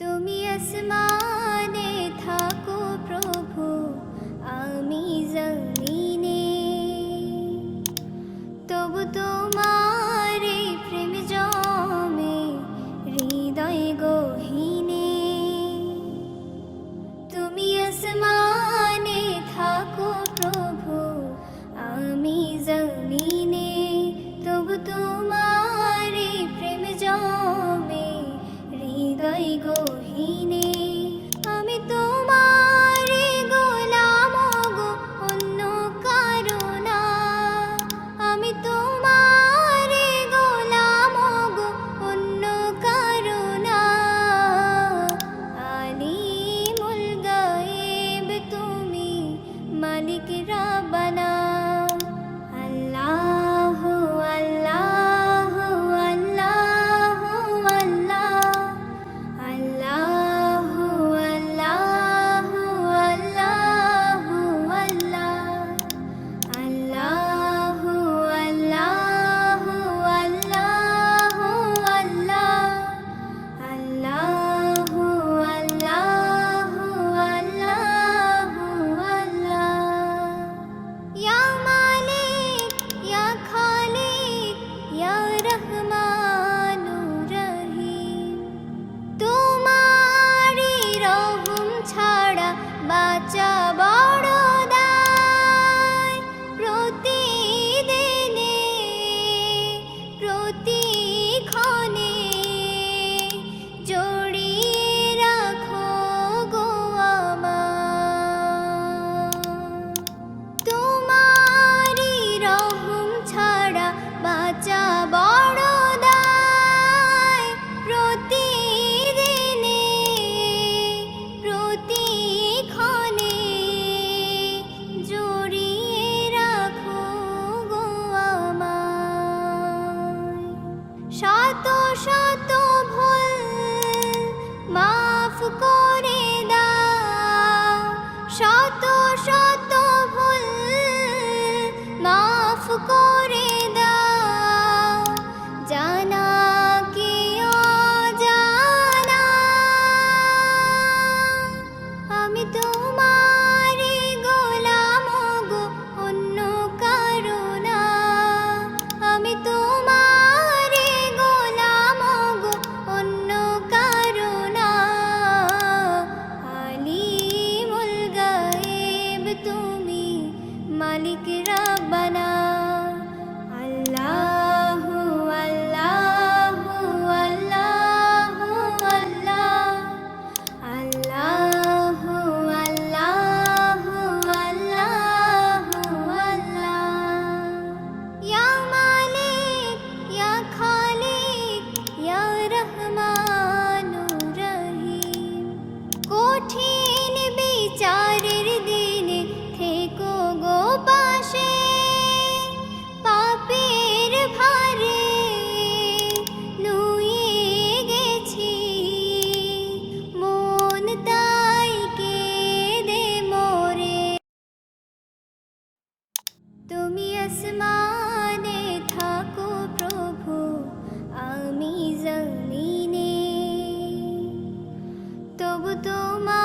瞳休ま শত শত তুমি আসমানে থাকো প্রভু আমি জমিনে। তবু তোমার